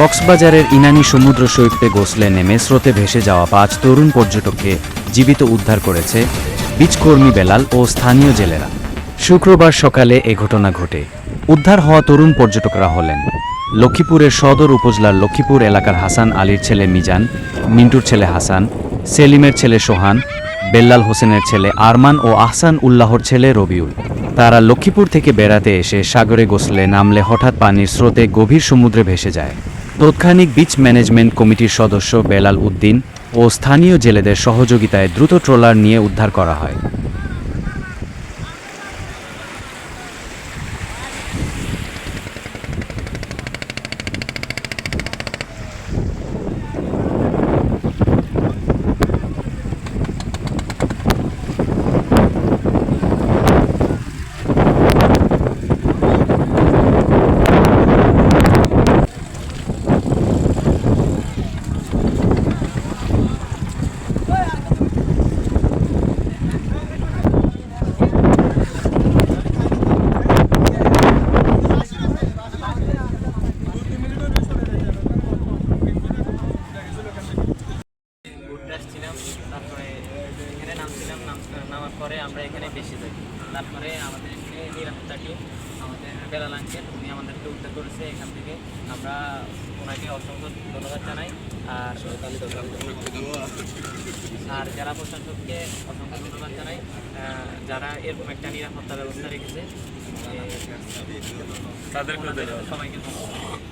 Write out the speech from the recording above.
কক্সবাজারের ইনানি সমুদ্র সৈকতে গোসলে নেমে স্রোতে ভেসে যাওয়া পাঁচ তরুণ পর্যটককে জীবিত উদ্ধার করেছে বীজকর্মী বেলাল ও স্থানীয় জেলেরা। শুক্রবার সকালে এ ঘটনা ঘটে। উদ্ধার হওয়া তরুণ পর্যটকরা হলেন লক্ষ্মীপুরের সদর উপজেলার লক্ষ্মীপুর এলাকার হাসান আলীর ছেলে মিজান, মিন্টুর ছেলে হাসান, সেলিমের ছেলে সোহান, বেল্লাল হোসেনের ছেলে আরমান ও আহসান উল্লাহর ছেলে রবিউল। তারা লক্ষ্মীপুর থেকে বেড়াতে এসে সাগরে গোসলে নামলে হঠাৎ পানির স্রোতে গভীর সমুদ্রে ভেসে যায়। তৎক্ষণিক বিচ ম্যানেজমেন্ট কমিটির সদস্য বেলাল উদ্দিন ও স্থানীয় জেলেদের সহযোগিতায় দ্রুত ট্রলার নিয়ে উদ্ধার করা হয় ঘুরতে আসছিলাম তারপরে এখানে নামছিলাম নাম- নামার পরে আমরা এখানে বেশি যাই তারপরে আমাদের এখানে নিরাপত্তা টিম আমাদের বেলাল আঙ্কেল উনি আমাদেরকে উদ্ধার করেছে এখান থেকে। আমরা ওনাকে অসংখ্য ধন্যবাদ জানাই। আর আর যারা প্রশাসককে অসংখ্য ধন্যবাদ জানাই। যারা এরকম একটা নিরাপত্তা ব্যবস্থা রেখেছে তাদেরকে সবাইকে ধন্যবাদ।